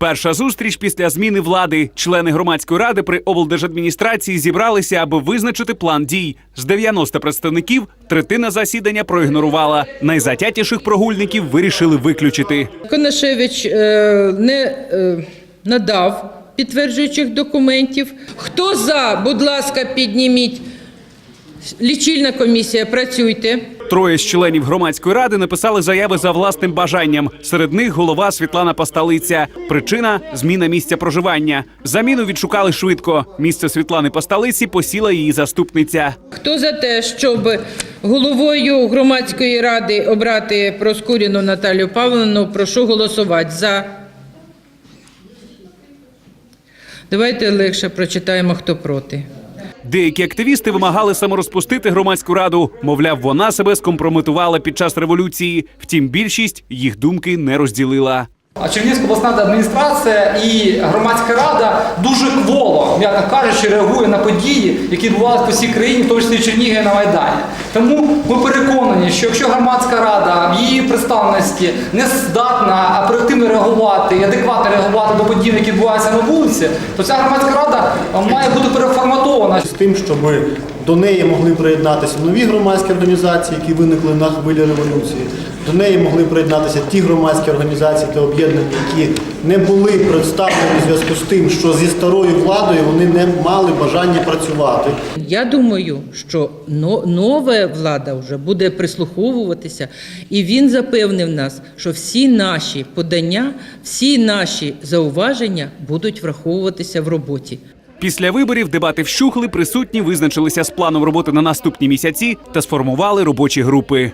Перша зустріч після зміни влади. Члени громадської ради при облдержадміністрації зібралися, аби визначити план дій. З 90 представників третина засідання проігнорувала. Найзатятіших прогульників вирішили виключити. Конашевич е, не е, надав підтверджуючих документів. Хто за, будь ласка, підніміть. Лічильна комісія, працюйте. Троє з членів громадської ради написали заяви за власним бажанням. Серед них голова Світлана Пасталиця. Причина зміна місця проживання. Заміну відшукали швидко. Місце Світлани Пасталиці посіла її заступниця. Хто за те, щоб головою громадської ради обрати Проскуріну Наталію Павловну, прошу голосувати за. Давайте легше прочитаємо, хто проти. Деякі активісти вимагали саморозпустити громадську раду. Мовляв, вона себе скомпрометувала під час революції. Втім, більшість їх думки не розділила. А Чернігівська обласна адміністрація і громадська рада дуже кволо, м'яко кажучи, реагує на події, які відбувалися по всій країні, в тому числі і на Майдані. Тому ми переконані, що якщо громадська рада в її представленості не здатна оперативно реагувати і адекватно реагувати до подій, які відбуваються на вулиці, то ця громадська рада має бути переформатована. З тим, щоб до неї могли приєднатися нові громадські організації, які виникли на хвилі революції. До неї могли приєднатися ті громадські організації та об'єднання, які не були представлені в зв'язку з тим, що зі старою владою вони не мали бажання працювати. Я думаю, що но- нова влада вже буде прислуховуватися, і він запевнив нас, що всі наші подання, всі наші зауваження будуть враховуватися в роботі. Після виборів дебати вщухли, присутні визначилися з планом роботи на наступні місяці та сформували робочі групи.